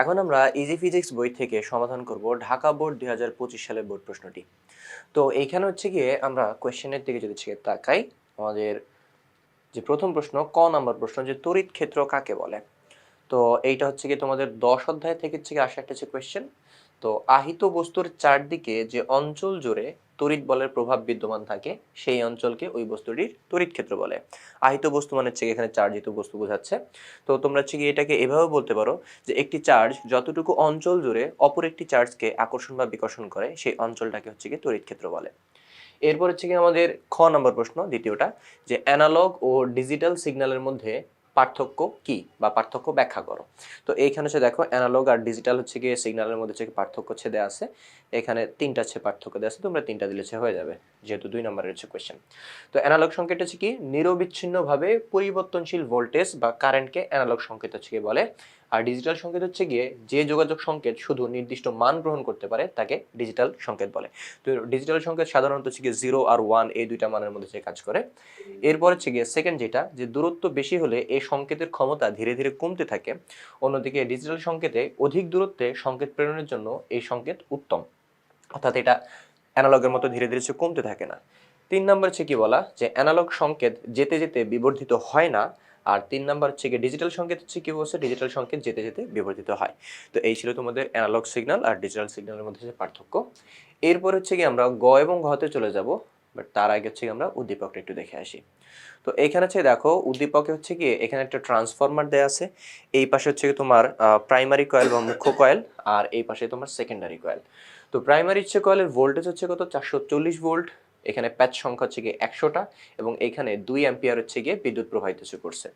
এখন আমরা easy physics বই থেকে সমাধান করব ঢাকা বোর্ড দুই হাজার পঁচিশ সালের বোর্ড প্রশ্নটি। তো এইখানে হচ্ছে গিয়ে আমরা কোয়েশ্চেনের দিকে যদি তাকাই, আমাদের যে প্রথম প্রশ্ন, ক নাম্বার প্রশ্ন, যে তড়িৎ ক্ষেত্র কাকে বলে? তো এইটা হচ্ছে গিয়ে তোমাদের দশ অধ্যায় থেকে হচ্ছে আসা একটা হচ্ছে কোয়েশ্চেন তো আহিত বস্তুর চারদিকে যে অঞ্চল জুড়ে তড়িৎ বলের প্রভাব বিদ্যমান থাকে, সেই অঞ্চলকে ওই বস্তুটির তড়িৎ ক্ষেত্র বলে। আহিত বস্তু মানে হচ্ছে এখানে চার্জিত বস্তু বোঝাচ্ছে। তো তোমরা হচ্ছে এটাকে এভাবে বলতে পারো যে একটি চার্জ যতটুকু অঞ্চল জুড়ে অপর একটি চার্জকে আকর্ষণ বা বিকর্ষণ করে, সেই অঞ্চলটাকে হচ্ছে গিয়ে তড়িৎ ক্ষেত্র বলে। এরপর হচ্ছে কি আমাদের খ নম্বর প্রশ্ন, দ্বিতীয়টা, যে অ্যানালগ ও ডিজিটাল সিগন্যালের মধ্যে পার্থক্য কি বা পার্থক্য ব্যাখ্যা করো। তো এইখানে হচ্ছে দেখো অ্যানালগ আর ডিজিটাল হচ্ছে গিয়ে সিগন্যালের মধ্যে হচ্ছে পার্থক্য ছেদে আছে। এখানে তিনটা হচ্ছে পার্থক্য দেওয়া আছে, তোমরা তিনটা দিলে হয়ে যাবে, যেহেতু দুই নম্বরের হচ্ছে কোয়েশ্চেন তো অ্যানালগ সংকেত হচ্ছে কি, নিরবিচ্ছিন্নভাবে পরিবর্তনশীল ভোল্টেজ বা কারেন্টকে অ্যানালগ সংকেত হচ্ছে কি বলে। আর ডিজিটাল সংকেত হচ্ছে গিয়ে যে যোগাযোগ সংকেত শুধু নির্দিষ্ট মান গ্রহণ করতে পারে, তাকে ডিজিটাল সংকেত বলে। তো ডিজিটাল সংকেত সাধারণত হচ্ছে গিয়ে জিরো আর ওয়ান এই দুইটা মানের মধ্যে যে কাজ করে। এরপর হচ্ছে গিয়ে সেকেন্ড যেটা, যে দূরত্ব বেশি হলে এই সংকেতের ক্ষমতা ধীরে ধীরে কমতে থাকে। অন্যদিকে ডিজিটাল সংকেতে অধিক দূরত্বে সংকেত প্রেরণের জন্য এই সংকেত উত্তম। অর্থাৎ এটা অ্যানালগের মতো ধীরে ধীরে হচ্ছে কমতে থাকে না। তিন নম্বর হচ্ছে কি বলা? যে অ্যানালগ সংকেত যেতে যেতে বিবর্ধিত হয় না আর তিন নাম্বার হচ্ছে কি ডিজিটাল সংকেত হচ্ছে কি বলছে? ডিজিটাল সংকেত যেতে যেতে বিবর্তিত হয়। তো এই ছিল তোমাদের অ্যানালগ সিগন্যাল আর ডিজিটাল সিগন্যালের মধ্যে যে পার্থক্য। এরপর হচ্ছে কি আমরা গ এবং ঘতে চলে যাব বাট তার আগে হচ্ছে আমরা উদ্দীপকটা একটু দেখে আসি। তো এখানে হচ্ছে দেখো, উদ্দীপকে হচ্ছে কি এখানে একটা ট্রান্সফরমার দেওয়া আছে। এই পাশে হচ্ছে কি তোমার প্রাইমারি কয়েল বা মুখ্য কয়েল আর এই পাশে তোমার সেকেন্ডারি কয়েল তো প্রাইমারি হচ্ছে কয়েলের ভোল্টেজ হচ্ছে কত? চারশো চল্লিশ ভোল্ট এখানে প্যাচ সংখ্যা হচ্ছে গিয়ে একশোটা এবং এখানে দুই অ্যাম্পিয়ার হচ্ছে গিয়ে বিদ্যুৎ প্রবাহিত হচ্ছে করছে।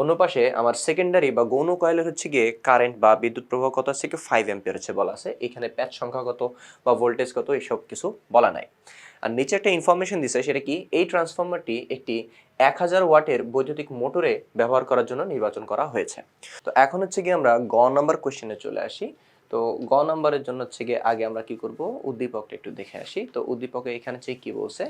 অন্য পাশে আমার সেকেন্ডারি বা গৌণ কয়েলের হচ্ছে গিয়ে কারেন্ট বা বিদ্যুৎ প্রবাহ কত আছে? কি ফাইভ অ্যাম্পিয়ার হচ্ছে বলা আছে। এখানে প্যাচ সংখ্যা কত বা ভোল্টেজ কত এইসব কিছু বলা নাই। আর নিচে একটা ইনফরমেশন দিছে, সেটা কি? এই ট্রান্সফর্মারটি একটি এক হাজার ওয়াটের বৈদ্যুতিক মোটরে ব্যবহার করার জন্য নির্বাচন করা হয়েছে। তো এখন হচ্ছে গিয়ে আমরা গ নাম্বার কোয়েশ্চেনে চলে আসি। তো গ নাম্বারের জন্য হচ্ছে গিয়ে আগে আমরা কি করব? উদ্দীপকটা একটু দেখে আসি। তো উদ্দীপকে এখানে হচ্ছে কি বলছে?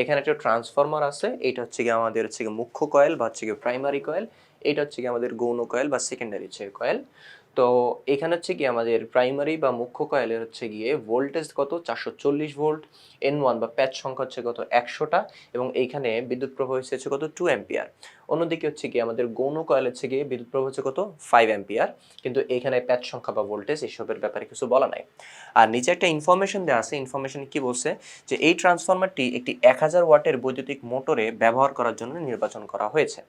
এখানে একটা ট্রান্সফরমার আছে। এটা হচ্ছে গিয়ে আমাদের হচ্ছে গিয়ে মুখ্য কয়েল বা হচ্ছে গিয়ে প্রাইমারি কয়েল এটা হচ্ছে গিয়ে আমাদের গৌণ কয়েল বা সেকেন্ডারি হচ্ছে কয়েল তো এখানে হচ্ছে কি আমাদের প্রাইমারি বা মুখ্য কয়েলের হচ্ছে গিয়ে ভোল্টেজ কত? চারশো চল্লিশ ভোল্ট এন ওয়ান বা প্যাচ সংখ্যা হচ্ছে কত একশোটা। এবং এইখানে বিদ্যুৎ প্রবাহ হচ্ছে কত? টু অ্যাম্পিয়ার অন্যদিকে হচ্ছে কি আমাদের গৌণ কয়েল হচ্ছে গিয়ে বিদ্যুৎ প্রবাহ হচ্ছে কত? ফাইভ অ্যাম্পিয়ার কিন্তু এখানে প্যাচ সংখ্যা বা ভোল্টেজ এসবের ব্যাপারে কিছু বলা নাই। আর নিচে একটা ইনফরমেশন দেওয়া আছে। ইনফরমেশন কি বলছে? যে এই ট্রান্সফরমারটি একটি এক হাজার ওয়াটের বৈদ্যুতিক মোটরে ব্যবহার করার জন্য নির্বাচন করা হয়েছে।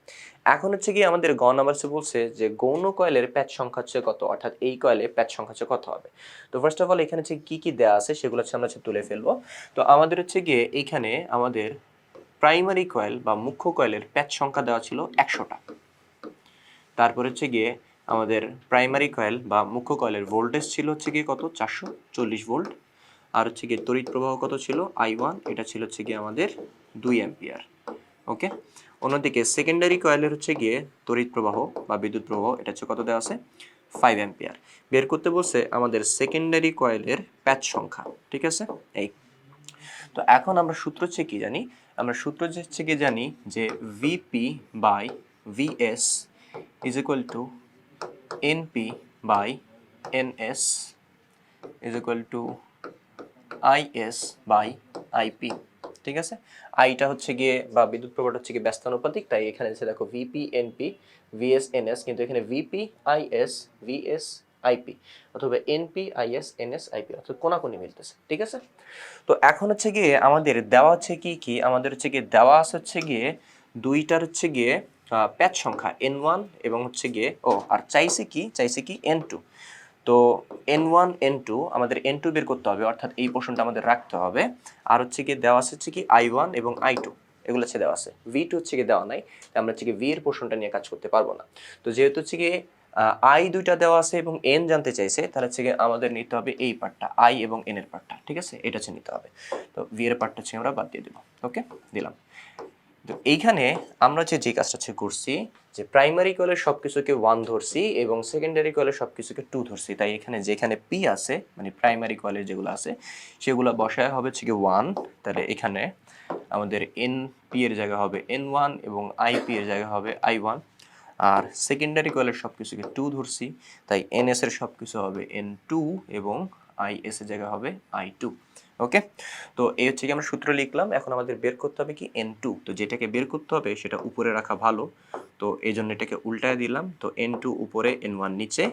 এখন হচ্ছে গিয়ে আমাদের গ নাম্বারসে বলছে যে গৌণ কয়েলের প্যাচ সংখ্যা হচ্ছে কত? অর্থাৎ এই কয়েলে প্যাচ সংখ্যা হচ্ছে কত হবে? তো ফার্স্ট অফ অল এখানে হচ্ছে কি কি দেওয়া আছে সেগুলো হচ্ছে আমরা হচ্ছে তুলে ফেলব। তো আমাদের হচ্ছে গিয়ে এইখানে আমাদের প্রাইমারি কয়েল বা মুখ্য কয়েলের প্যাচ সংখ্যা দেওয়া ছিল একশোটা। তারপর হচ্ছে গিয়ে আমাদের প্রাইমারি কয়েল বা মুখ্য কয়েলের ভোল্টেজ ছিল হচ্ছে গিয়ে কত? চারশো চল্লিশ ভোল্ট। আর হচ্ছে গিয়ে তড়িৎ প্রবাহ কত ছিল? আই ওয়ান, এটা ছিল হচ্ছে গিয়ে আমাদের দুই অ্যাম্পিয়ার। ওকে? অন্যদিকে সেকেন্ডারি কয়েলের হচ্ছে গিয়ে তড়িৎ প্রবাহ বা বিদ্যুৎ প্রবাহ, এটা হচ্ছে কত দেওয়া আছে? Five ampere. বের করতে বলছে আমাদের সেকেন্ডারি কয়েলের প্যাচ সংখ্যা, ঠিক আছে? এই। তো এখন আমরা সূত্র হচ্ছে কি জানি? আমরা সূত্র হচ্ছে জানি যে VP by VS is equal to NP by NS is equal to IS by IP ঠিক আছে? আইটা হচ্ছে গিয়ে বা বিদ্যুৎ প্রবাহটা হচ্ছে গিয়ে ব্যস্তানুপাতিক, তাই এখানে দেখো ভিপি এনপি ভিএস এনএস কিন্তু এখানে ভিপি আইএস ভিএস আইপি অথবা এনপি, আইএস, এনএস, আইপি অর্থাৎ কোনাকুনি মিলতেছে, ঠিক আছে? তো এখন হচ্ছে গিয়ে আমাদের দেওয়া হচ্ছে কি কি? আমাদের হচ্ছে গিয়ে দেওয়া আছে হচ্ছে গিয়ে দুইটার হচ্ছে গিয়ে প্যাচ সংখ্যা, এন ওয়ান এবং হচ্ছে গিয়ে, ও, আর চাইছে কি? চাইছে কি এন টু। তো এন ওয়ান, এন টু আমাদের এন টু বের করতে হবে, অর্থাৎ এই পোর্শনটা আমাদের রাখতে হবে। আর হচ্ছে গিয়ে দেওয়া আছে হচ্ছে কি আই ওয়ান এবং আই টু, এগুলো হচ্ছে দেওয়া আছে। ভি টু হচ্ছে গিয়ে দেওয়া নাই আমরা হচ্ছে গিয়ে ভি এর পোর্শনটা নিয়ে কাজ করতে পারব না। তো যেহেতু হচ্ছে কি আই দুইটা দেওয়া আছে এবং এন জানতে চাইছে, তাহলে হচ্ছে আমাদের নিতে হবে এই পার্টটা আই এবং এন এর পার্টটা, ঠিক আছে? এটা হচ্ছে নিতে হবে। তো ভি এর পার্টটা হচ্ছে আমরা বাদ দিয়ে দেবো ওকে দিলাম। তো এইখানে আমরা যে যে কাজটা হচ্ছে করছি, যে প্রাইমারি কলের সব কিছুকে ওয়ান ধরছি এবং সেকেন্ডারি কলের সব কিছুকে টু ধরছি। তাই এখানে যেখানে পি আছে মানে প্রাইমারি কলের যেগুলো আছে, সেগুলো বসায় হবে হচ্ছে ওয়ান তাহলে এখানে আমাদের এন পি এর জায়গা হবে এন ওয়ান এবং আই পি এর জায়গা হবে আই ওয়ান আর সেকেন্ডারি কয়েলের সব কিছুকে টু ধরছি, তাই এন এস এর সব কিছু হবে এন টু এবং আই এস এর জায়গা হবে আই টু ওকে তো এই হচ্ছে কি আমরা সূত্র লিখলাম, এখন আমাদের বের করতে হবে কি এন টু তো যেটাকে বের করতে হবে সেটা উপরে রাখা ভালো, তো এই জন্য এটাকে উল্টায় দিলাম, তো এন টু উপরে এন ওয়ান নিচে,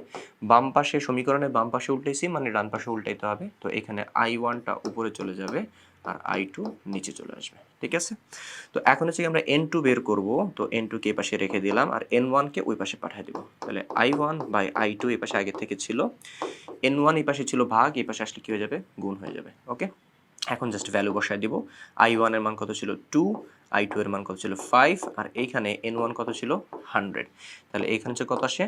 বাম পাশে সমীকরণে বাম পাশে উল্টাইছি মানে ডান পাশে উল্টাইতে হবে, তো এখানে আই ওয়ানটা উপরে চলে যাবে আর আই টু নিচে চলে আসবে, ঠিক আছে? তো এখন হচ্ছে আমরা এন টু বের করব, তো এন টুকে এই পাশে রেখে দিলাম, আর এন ওয়ানকে ওই পাশে পাঠিয়ে দিব। তাহলে I one by I two এই পাশে আগে থেকে ছিল এন ওয়ান এই পাশে ছিল ভাগ, এই পাশে আসলে কী হয়ে যাবে? গুণ হয়ে যাবে ওকে এখন জাস্ট ভ্যালু বসায় দিব। আই ওয়ানের মান কত ছিল? টু আই টু এর মান কত ছিল? ফাইভ আর এইখানে এন ওয়ান কত ছিল? হান্ড্রেড তাহলে এইখানে হচ্ছে কত আসে?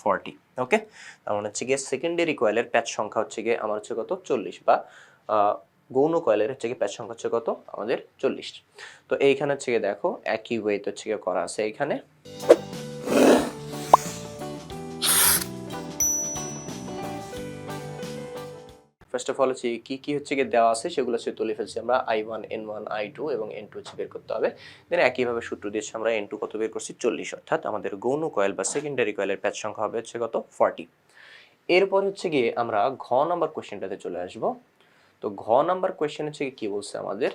ফর্টি ওকে তার মানে হচ্ছে গিয়ে সেকেন্ডারি কয়েলের প্যাচ সংখ্যা হচ্ছে গিয়ে আমার হচ্ছে কত? চল্লিশ বা গৌণ কয়েলের হচ্ছে গিয়ে প্যাচ সংখ্যা হচ্ছে কত? আমাদের চল্লিশ। তো এইখানে হচ্ছে গিয়ে দেখো, একই ওয়েতে হচ্ছে গিয়ে করা আছে এইখানে। ফার্স্ট অফ অল হচ্ছে কি কি হচ্ছে গিয়ে দেওয়া আছে সেগুলো হচ্ছে তুলে ফেলছি আমরা I one N one I two এবং এন টু হচ্ছে বের করতে হবে। দেন একইভাবে সূত্র দিয়েছি আমরা এন টু কত বের করছি? চল্লিশ। অর্থাৎ আমাদের গৌণ কয়েল বা সেকেন্ডারি কয়েলের প্যাচ সংখ্যা হবে হচ্ছে কত? ফর্টি এরপর হচ্ছে গিয়ে আমরা ঘ নম্বর কোয়েশ্চেনটাতে চলে আসব। তো ঘ নাম্বার কোয়েশ্চেন হচ্ছে কি বলছে আমাদের?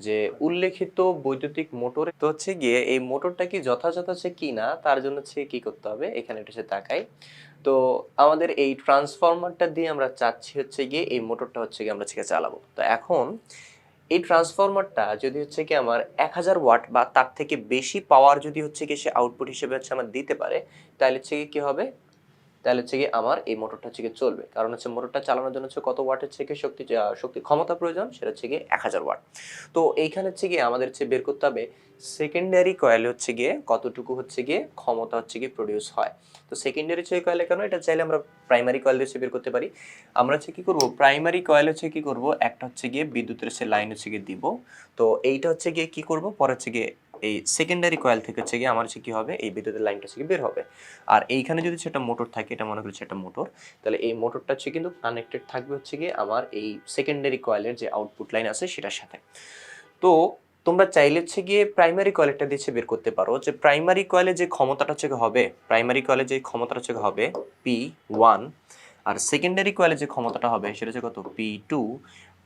যে উল্লেখিত বৈদ্যুতিক মোটর তো হচ্ছে গিয়ে এই মোটরটা কি যথাযথ হচ্ছে কি না? তার জন্য হচ্ছে কি করতে হবে? এখানে এটা হচ্ছে তাকাই। তো আমাদের এই ট্রান্সফরমারটা দিয়ে আমরা চাচ্ছি হচ্ছে গিয়ে এই মোটরটা হচ্ছে গিয়ে আমরা হচ্ছে চালাবো। তো এখন এই ট্রান্সফরমারটা যদি হচ্ছে কি আমার এক হাজার ওয়াট বা তার থেকে বেশি পাওয়ার যদি হচ্ছে কি সে আউটপুট হিসেবে হচ্ছে আমার দিতে পারে, তাহলে হচ্ছে কি হবে? তাহলে হচ্ছে কি আমার এই মোটরটা হচ্ছে চলবে কারণ হচ্ছে মোটরটা চালানোর জন্য হচ্ছে কত ওয়াট হচ্ছে কি শক্তি শক্তি ক্ষমতা প্রয়োজন সেটা হচ্ছে গিয়ে এক হাজার ওয়াট তো এইখানে হচ্ছে গিয়ে আমাদের হচ্ছে বের করতে হবে সেকেন্ডারি কয়েল হচ্ছে গিয়ে কতটুকু হচ্ছে গিয়ে ক্ষমতা হচ্ছে গিয়ে প্রডিউস হয় তো সেকেন্ডারি হচ্ছে কয়েলে কেন এটা চাইলে আমরা প্রাইমারি কয়েল হচ্ছে বের করতে পারি আমরা হচ্ছে কি করব প্রাইমারি কয়েল হচ্ছে কি করব একটা হচ্ছে গিয়ে বিদ্যুতের সে লাইন হচ্ছে গিয়ে দিব তো এইটা হচ্ছে গিয়ে কি করব পরে হচ্ছে গিয়ে এই সেকেন্ডারি কয়েল থেকে হচ্ছে গিয়ে আমার হচ্ছে কি হবে? এই বিদ্যুতের লাইনটা হচ্ছে বের হবে। আর এইখানে যদি সেটা মোটর থাকে, এটা মনে করছি একটা মোটর তাহলে এই মোটরটা হচ্ছে কিন্তু কানেক্টেড থাকবে হচ্ছে গিয়ে আমার এই সেকেন্ডারি কয়েলের যে আউটপুট লাইন আছে সেটার সাথে। তো তোমরা চাইলে হচ্ছে গিয়ে প্রাইমারি কয়েলটা দিয়ে বের করতে পারো। যে প্রাইমারি কয়েলে যে ক্ষমতাটা হচ্ছে হবে প্রাইমারি কয়েলে যে ক্ষমতাটা হচ্ছে হবে পি ওয়ান আর সেকেন্ডারি কয়েলে যে ক্ষমতাটা হবে সেটা হচ্ছে কত? পি টু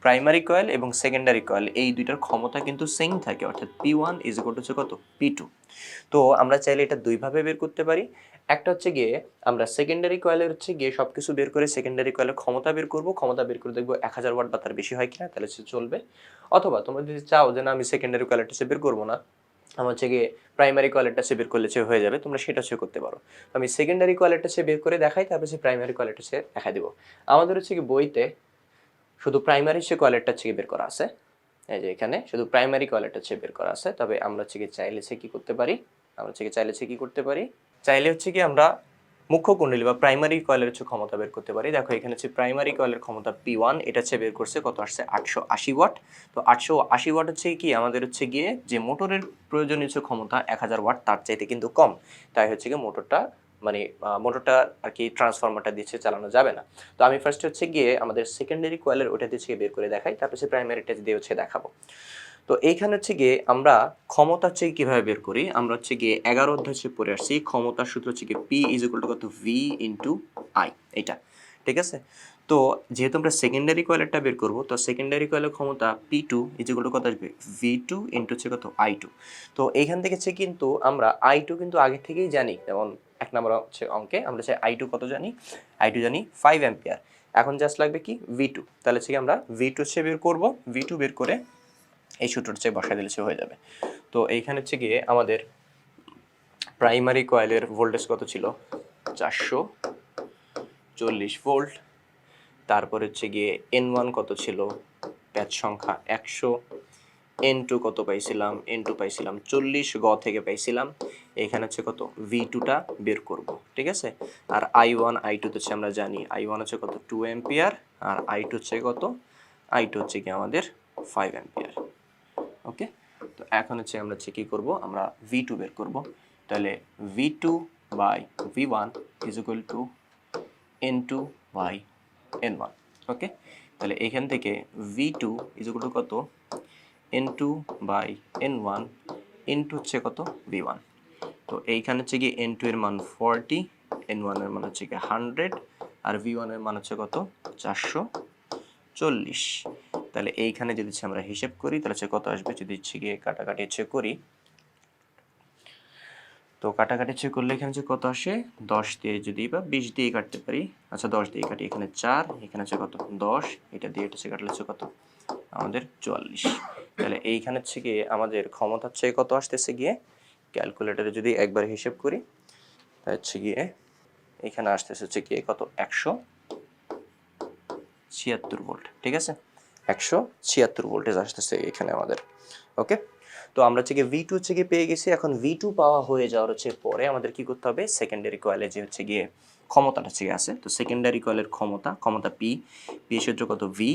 প্রাইমারি কয়েল এবং সেকেন্ডারি কয়েল, এই দুইটার ক্ষমতা কিন্তু সেম থাকে, অর্থাৎ পি ওয়ান ইজ ইকুয়াল হচ্ছে কত? পি টু তো আমরা চাইলে এটা দুইভাবে বের করতে পারি। একটা হচ্ছে গিয়ে আমরা সেকেন্ডারি কয়েলের হচ্ছে গিয়ে সব কিছু বের করে সেকেন্ডারি কয়েলের ক্ষমতা বের করব, ক্ষমতা বের করে দেখব এক হাজার ওয়াট বা তার বেশি হয় কিনা, তাহলে সে চলবে। অথবা তোমরা যদি চাও যে না, আমি সেকেন্ডারি কয়েলটা সে বের করব না, আমার হচ্ছে গিয়ে প্রাইমারি কয়েলটা সে বের করলে সে হয়ে যাবে, তোমরা সেটা সে করতে পারো। আমি সেকেন্ডারি কয়েলটা সে বের করে দেখাই, তারপর সে প্রাইমারি কয়েলটা সে দেখা দেবো। আমাদের হচ্ছে কি বইতে শুধু প্রাইমারি সে কয়েলেরটা হচ্ছে বের করা আছে। এই যে এখানে শুধু প্রাইমারি কয়েলেরটা হচ্ছে বের করা আছে। তবে আমরা হচ্ছে চাইলে সে কি করতে পারি? আমরা হচ্ছে চাইলে সে কি করতে পারি? চাইলে হচ্ছে কি আমরা মুখ্য কুণ্ডলী বা প্রাইমারি কয়েলের হচ্ছে ক্ষমতা বের করতে পারি। দেখো এখানে হচ্ছে প্রাইমারি কয়েলের ক্ষমতা পি ওয়ান এটা হচ্ছে বের করছে, কত আসছে? আটশো আশি ওয়াট তো আটশো আশি ওয়াট হচ্ছে কি? আমাদের হচ্ছে গিয়ে যে মোটরের প্রয়োজনীয় ক্ষমতা এক হাজার ওয়াট তার চাইতে কিন্তু কম। তাই হচ্ছে গিয়ে মোটরটা মানে মোটরটা আর কি ট্রান্সফরমারটা দিচ্ছে চালানো যাবে না। তো আমি ফার্স্ট হচ্ছে গিয়ে আমাদের সেকেন্ডারি কয়েলের ওটা দিয়ে বের করে দেখাই, তারপর হচ্ছে প্রাইমারিটা দিয়ে হচ্ছে দেখাবো। তো এইখানে হচ্ছে গিয়ে আমরা ক্ষমতা হচ্ছে কীভাবে বের করি? আমরা হচ্ছে গিয়ে এগারো অধ্যায় পড়ে আসছি, ক্ষমতার সূত্র হচ্ছে গিয়ে পি ইজ ইকুয়াল টু কত? ভি ইন্টু আই এটা ঠিক আছে? তো যেহেতু আমরা সেকেন্ডারি কয়েলেরটা বের করব, তো সেকেন্ডারি কয়েলের ক্ষমতা P two is equal to কত আসবে? ভি টু ইন্টু হচ্ছে কত? আই টু তো এইখান থেকে হচ্ছে কিন্তু আমরা আই টু কিন্তু আগে থেকেই জানি, যেমন এক নম্বর হচ্ছে অঙ্কে, আমরা চাই আই টু কত জানি? আই টু জানি ফাইভ অ্যাম্পিয়ার এখন জাস্ট লাগবে কি? ভি টু তাহলে হচ্ছে আমরা ভি টু হচ্ছে বের করব ভি টু বের করে এই সূত্রটা হচ্ছে বসায় দিলে হয়ে যাবে। তো এইখানে হচ্ছে গিয়ে আমাদের প্রাইমারি কয়েলের ভোল্টেজ কত ছিল? চারশো চল্লিশ ভোল্ট তারপর হচ্ছে গিয়ে এন ওয়ান কত ছিল? প্যাচ সংখ্যা একশো। এন টু কত পাইছিলাম? এন টু পাইছিলাম চল্লিশ, গ থেকে পাইছিলাম। এখানে হচ্ছে কত? ভি টুটা বের করব, ঠিক আছে? আর আই ওয়ান আই টু তো হচ্ছে আমরা জানি আই ওয়ান হচ্ছে কত? টু অ্যাম্পিয়ার আর আই টু হচ্ছে কত? আই টু হচ্ছে কি আমাদের ফাইভ অ্যাম্পিয়ার ওকে তো এখন হচ্ছে আমরা হচ্ছে কী করব? আমরা ভি টু বের করব। তাহলে V two by V one is equal to N two by N one okay তাহলে এখান থেকে V two is equal to কত? N two by N one N two হচ্ছে কত? ভি ওয়ান তো এইখানে হচ্ছে গিয়ে এন টু এর মান ফর্টি এন ওয়ানের মান হচ্ছে গিয়ে হান্ড্রেড আর ভি ওয়ানের মান হচ্ছে কত? চারশো চল্লিশ। তাহলে এইখানে যদি আমরা হিসেব করি, তাহলে হচ্ছে কত আসবে? যদি হচ্ছে গিয়ে কাটাকাটি হচ্ছে করি তো কাটাকাটি হচ্ছে করলে এখানে হচ্ছে কত আসে? দশ দিয়ে যদি বা বিশ দিয়ে কাটতে পারি। আচ্ছা দশ দিয়ে কাটি। এখানে চার, এখানে হচ্ছে কত? দশ। এটা দিয়ে এটা কাটলে হচ্ছে কত? আমাদের চুয়াল্লিশ। তাহলে এইখানে হচ্ছে গিয়ে আমাদের ক্ষমতা হচ্ছে কত আসতেছে গিয়ে? ক্যালকুলেটরে যদি একবার হিসেব করি তা হচ্ছে গিয়ে এখানে আসতেছে হচ্ছে গিয়ে কত? একশো ছিয়াত্তর ভোল্ট। ঠিক আছে? একশো ছিয়াত্তর ভোল্টেজ আসতেছে এখানে আমাদের। ওকে? তো আমরা হচ্ছে ভি টু হচ্ছে গিয়ে পেয়ে গেছি। এখন ভি টু পাওয়া হয়ে যাওয়ার হচ্ছে পরে আমাদের কি করতে হবে? সেকেন্ডারি কয়েলে যে হচ্ছে গিয়ে ক্ষমতাটা হচ্ছে আছে। তো সেকেন্ডারি কয়েলের ক্ষমতা ক্ষমতা পি পি সূত্র কত? ভি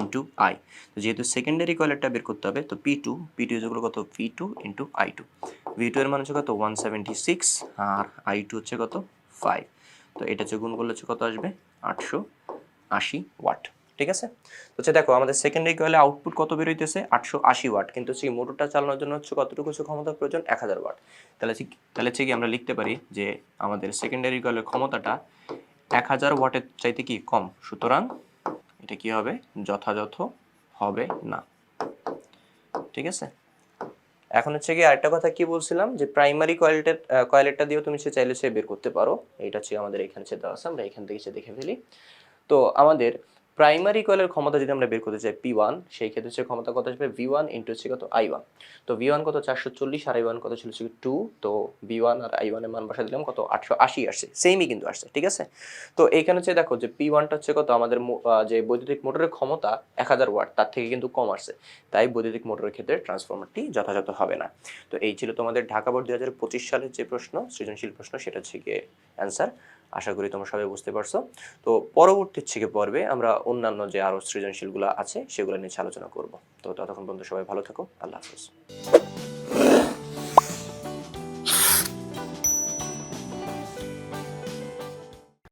ইন্টু আই তো যেহেতু সেকেন্ডারি কয়েলেরটা বের করতে হবে, তো পি টু পি টু যেগুলো কত? V two into I two V two এর মান হচ্ছে কত? ওয়ান সেভেন্টি সিক্স আর আই টু হচ্ছে কত? ফাইভ তো এটা হচ্ছে গুণ করলে হচ্ছে কত আসবে? আটশো আশি ওয়াট। ঠিক আছে? তো হচ্ছে দেখো, আমাদের সেকেন্ডারি কয়েলে আউটপুট কত বের হইতেছে? আটশো আশি ওয়াট কিন্তু এই মোটরটা চালানোর জন্য হচ্ছে কতটুকু ক্ষমতা প্রয়োজন? এক হাজার ওয়াট তাহলে তাহলে কি আমরা লিখতে পারি যে আমাদের সেকেন্ডারি কয়েলের ক্ষমতাটা এক হাজার ওয়াটের চাইতে কি কম? সুতরাং এটা কি হবে? যথাযথ হবে না। ঠিক আছে? এখন হচ্ছে কি আরেকটা কথা কি বলছিলাম? যে প্রাইমারি কয়েলটা কয়েলেরটা দিয়েও তুমি সে চাইলে সে বের করতে পারো। এটা হচ্ছে আমাদের এখানে সে দেওয়া আছে, আমরা এখান থেকে সে দেখে ফেলি। তো আমাদের প্রাইমারি কয়েলের ক্ষমতা যদি আমরা বের করতে চাই পি ওয়ান সেই ক্ষেত্রে হচ্ছে ক্ষমতা কত আসবে? ভি ওয়ান ইন্টু হচ্ছে কত? আই ওয়ান তো ভি ওয়ান কত? চারশো চল্লিশ আর আই ওয়ান কত ছিল টু তো ভি ওয়ান আর আই ওয়ানের মান বসা দিলাম কত? আটশো আশি আসছে। সেমই কিন্তু আসছে, ঠিক আছে? তো এইখানে হচ্ছে দেখো যে পি ওয়ানটা হচ্ছে কত? আমাদের যে বৈদ্যুতিক মোটরের ক্ষমতা এক হাজার ওয়াট, তার থেকে কিন্তু কম আসছে। তাই বৈদ্যুতিক মোটরের ক্ষেত্রে ট্রান্সফরমারটি যথাযথ হবে না। তো এই ছিল তোমাদের ঢাকা বোর্ড দুই হাজার পঁচিশ সালের যে প্রশ্ন, সৃজনশীল প্রশ্ন, সেটা হচ্ছে গিয়ে অ্যান্সার আশা করি তোমরা সবাই বুঝতে পারছ। তো পরবর্তী থেকে পর্বে আমরা অন্যান্য যে আরও সৃজনশীলগুলো আছে, সেগুলো নিয়ে আলোচনা করব। তো ততক্ষণ পর্যন্ত সবাই ভালো থাকো, আল্লাহ হাফিজ।